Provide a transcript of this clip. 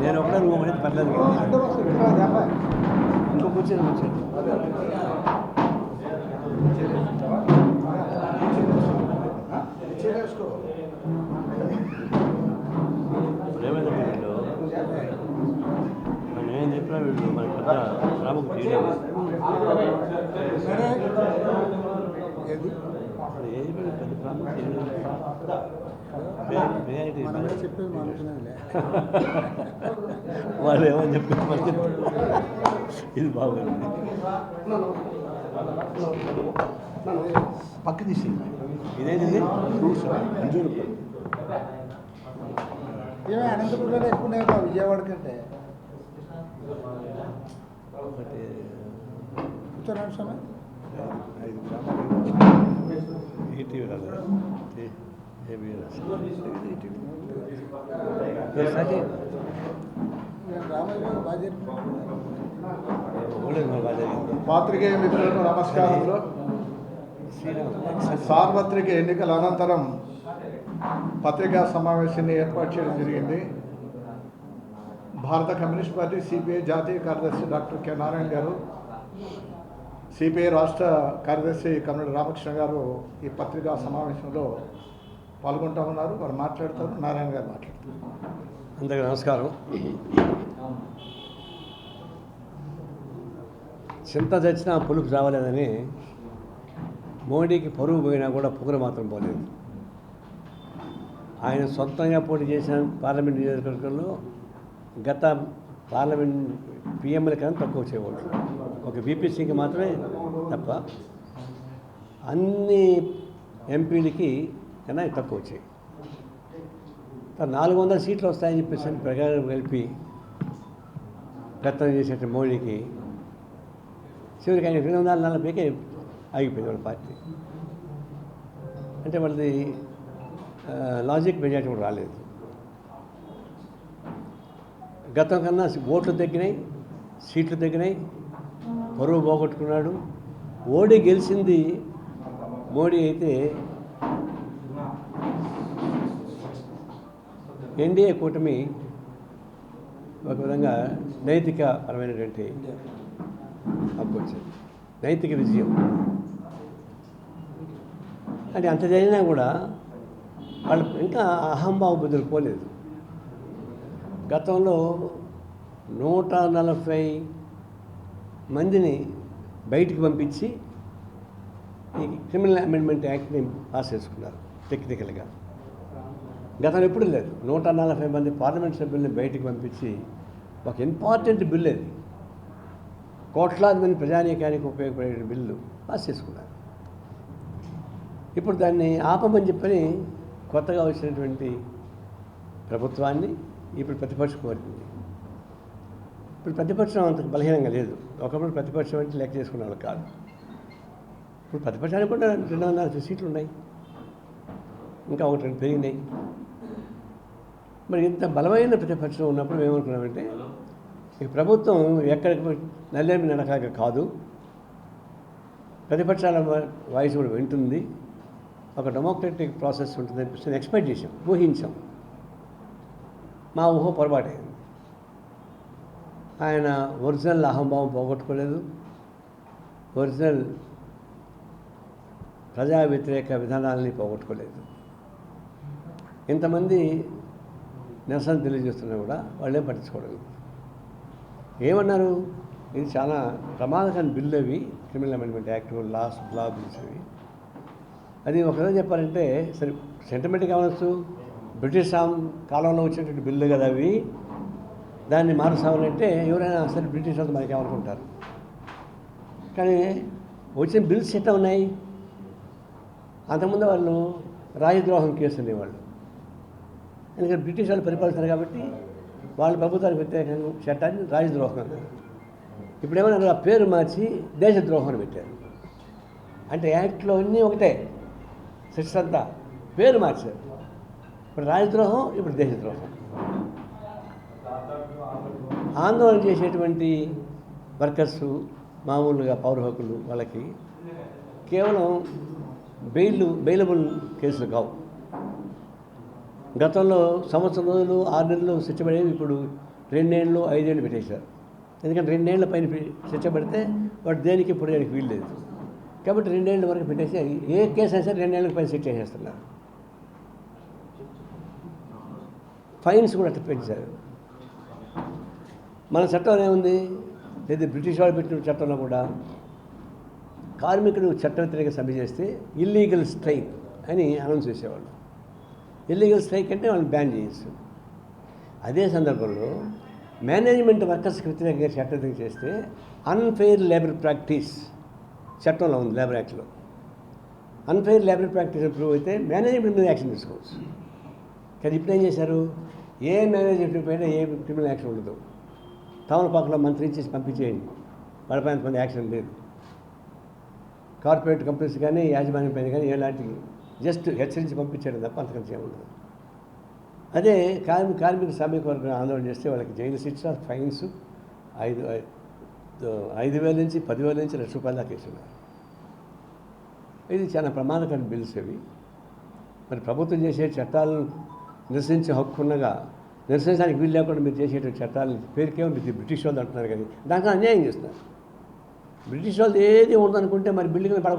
నేను ఒకడే రూమ్ అనేది పర్లేదు. ఇంకో కూర్చొని కూర్చోండి వీళ్ళు మనం ఏం చెప్పినా వీళ్ళు మన పెద్ద శ్రామకు తీయలేదు అసలు ఏది పెద్ద శ్రామకు వాళ్ళు ఏమని చెప్పారు. ఇది బాగుంది పక్క తీసి ఇదేంటిది ఫ్రూట్స్ అంజూరు ఏమే అనంతపురంలో ఎక్కువ విజయవాడ కంటే ఒకటి కూర్చోండి ఐదు గ్రాములు ఈటీవీ రాలేదు పాత్రికేయ మిత్రులకు నమస్కారములు. సార్వత్రిక ఎన్నికల అనంతరం పత్రికా సమావేశాన్ని ఏర్పాటు చేయడం జరిగింది. భారత కమ్యూనిస్ట్ పార్టీ సిపిఐ జాతీయ కార్యదర్శి డాక్టర్ కె నారాయణ గారు సిపిఐ రాష్ట్ర కార్యదర్శి కన్నడ రామకృష్ణ గారు ఈ పత్రికా సమావేశంలో పాల్గొంటా ఉన్నారు వారు మాట్లాడతారు నారాయణ గారు మాట్లాడతారు. అందరికీ నమస్కారం. చింత చచ్చినా పులుపు రావలేదని మోడీకి పరువు పోయినా కూడా పొగరు మాత్రం పోలేదు. ఆయన సొంతంగా పోటీ చేసిన పార్లమెంట్ నియోజకవర్గంలో గత పార్లమెంట్ పిఎంఎల్ కన్నా తక్కువ వచ్చేవాళ్ళు. ఒక సింగ్ మాత్రమే తప్ప అన్ని ఎంపీలకి కన్నా తక్కువ వచ్చాయి. నాలుగు వందల సీట్లు వస్తాయని చెప్పేసి అని ప్రకారం కలిపి ప్రయత్నం చేసేట మోడీకి చివరికి ఆయన రెండు వందల నలభైకే ఆగిపోయింది వాళ్ళ పార్టీ. అంటే వాళ్ళది లాజిక్ మెజార్టీ కూడా రాలేదు. గతం కన్నా ఓట్లు తగ్గినాయి సీట్లు తగ్గినాయి పరువు పోగొట్టుకున్నాడు. ఓడి గెలిచింది మోడీ అయితే ఎన్డీఏ కూటమి ఒక విధంగా నైతిక పరమైనటువంటి హక్కు నైతిక విజయం. అంటే అంత జరిగినా కూడా వాళ్ళు ఇంకా అహంభావ బుద్ధులు పోలేదు గతంలో నూట నలభై మందిని బయటికి పంపించి ఈ క్రిమినల్ అమెండ్మెంట్ యాక్ట్ని పాస్ చేసుకున్నారు టెక్నికల్గా. గతంలో ఎప్పుడు లేదు. నూట నలభై మంది పార్లమెంట్ సభ్యుల్ని బయటికి పంపించి ఒక ఇంపార్టెంట్ బిల్ అది. కోట్లాది మంది ప్రజానీకానికి ఉపయోగపడే బిల్లు పాస్ చేసుకున్నారు. ఇప్పుడు దాన్ని ఆపమని చెప్పని కొత్తగా వచ్చినటువంటి ప్రభుత్వాన్ని ఇప్పుడు ప్రతిపక్షం కోరింది ఇప్పుడు ప్రతిపక్షం అంత బలహీనంగా లేదు. ఒకప్పుడు ప్రతిపక్షం అంటే లెక్క చేసుకునే వాళ్ళు కాదు. ఇప్పుడు ప్రతిపక్షానికి కూడా రెండు వందల సీట్లు ఉన్నాయి. ఇంకా ఒకటి రెండు పెరిగినాయి. మరి ఇంత బలమైన ప్రతిపక్షం ఉన్నప్పుడు మేము ఏమనుకున్నామంటే ఈ ప్రభుత్వం ఎక్కడికి నల్లేమి నడకాక కాదు. ప్రతిపక్షాల వాయిస్ కూడా వింటుంది. ఒక డెమోక్రటిక్ ప్రాసెస్ ఉంటుంది అనిపిస్తుంది ఎక్స్పెక్ట్ చేసాం ఊహించాం. మా ఊహ పొరపాటైంది. ఆయన ఒరిజినల్ అహంభావం పోగొట్టుకోలేదు. ఒరిజినల్ ప్రజా వ్యతిరేక విధానాలని పోగొట్టుకోలేదు. ఇంతమంది నిరసన తెలియజేస్తున్నా కూడా వాళ్ళే పట్టించుకోవడం. ఏమన్నారు? ఇది చాలా ప్రమాదకరమైన బిల్లు అవి criminal amendment act laws law bills అవి. అది ఒకరోజు చెప్పాలంటే సరే సెంటిమెంట్ కావచ్చు బ్రిటిష్ సాం కాలంలో వచ్చినటువంటి బిల్లు కదా అవి. దాన్ని మారుస్తామనంటే ఎవరైనా సరే బ్రిటిష్ వాళ్ళు మనకి ఏమనుకుంటారు? కానీ వచ్చిన బిల్స్ ఎట్లా ఉన్నాయి? అంతకుముందు వాళ్ళు రాజద్రోహం కేసు ఉండేవాళ్ళు ఎందుకంటే బ్రిటిష్ వాళ్ళు పరిపాలిస్తారు కాబట్టి వాళ్ళ ప్రభుత్వానికి వ్యతిరేకంగా చట్టాన్ని రాజద్రోహం. అన్నారు ఇప్పుడు ఆ పేరు మార్చి దేశద్రోహం అని పెట్టారు. అంటే యాక్ట్లో అన్నీ ఒకటే. శిక్ష అంతా పేరు మార్చారు. ఇప్పుడు రాజద్రోహం ఇప్పుడు దేశద్రోహం. ఆందోళన చేసేటువంటి వర్కర్స్ మామూలుగా పౌర హక్కులు వాళ్ళకి కేవలం బెయిల్ బెయిలబుల్ కేసులు కావు. గతంలో సంవత్సరం రోజులు ఆరు నెలలు శిక్ష పడేవి ఇప్పుడు రెండేళ్ళు ఐదేళ్ళు పెట్టేశారు. ఎందుకంటే రెండేళ్ళ పైన పె- శిక్ష వాడు దేనికి ఇప్పుడు దానికి వీల్లేదు. కాబట్టి రెండేళ్ళ వరకు పెట్టేసి ఏ కేసు అయినా సరే రెండేళ్ళకి పైన శిక్ష చేస్తున్నారు ఫైన్స్ కూడా అట్లా పెంచారు మన చట్టంలో ఏముంది? లేదా బ్రిటిష్ వాళ్ళు పెట్టిన చట్టంలో కూడా కార్మికుడు చట్ట వ్యతిరేక సభ చేస్తే ఇల్లీగల్ స్ట్రైక్ అని అనౌన్స్ చేసేవాళ్ళు. ఇల్లీగల్ స్ట్రైక్ అంటే వాళ్ళని బ్యాన్ చేయొచ్చు అదే సందర్భంలో మేనేజ్మెంట్ వర్కర్స్కి వ్యతిరేకంగా చట్టం చేస్తే అన్ఫెయిర్ లేబర్ ప్రాక్టీస్ చట్టంలో ఉంది లేబర్ యాక్ట్లో అన్ఫెయిర్ లేబర్ ప్రాక్టీస్ ఇంప్రూవ్ అయితే మేనేజ్మెంట్ మీద యాక్షన్ తీసుకోవచ్చు. కానీ ఇప్పుడు ఏం చేశారు? ఏ మేనేజ్మెంట్ పైన ఏ క్రిమినల్ యాక్షన్ ఉండదు. తమలపాకులో మంత్రి ఇచ్చేసి పంపించేయండి. వాళ్ళపై మంది యాక్షన్ లేదు. కార్పొరేట్ కంపెనీస్ కానీ యాజమాన్యం పైన కానీ ఎలాంటి జస్ట్ హెచ్చరించి పంపించడం తప్ప అంతకంటే ఏముండదు అదే కార్మిక కార్మిక శ్రామిక వర్గం ఆందోళన చేస్తే వాళ్ళకి జైలు శిక్ష ఫైన్స్ ఐదు ఐదు వేల నుంచి పదివేల నుంచి లక్ష రూపాయల దాకా వేస్తున్నారు ఇది చాలా ప్రమాదకరమైన బిల్స్ అవి. మరి ప్రభుత్వం చేసే చట్టాలను నిరసించే హక్కు ఉన్నగా నిరసించడానికి వీలు లేకుండా మీరు చేసేటువంటి చట్టాలు పేరుకేమో మీరు బ్రిటిష్ వాళ్ళు అంటున్నారు కానీ దాంట్లో అన్యాయం చేస్తున్నారు. బ్రిటిష్ వాళ్ళు ఏది ఉండదనుకుంటే మరి బిల్డింగ్ పడకూడదు.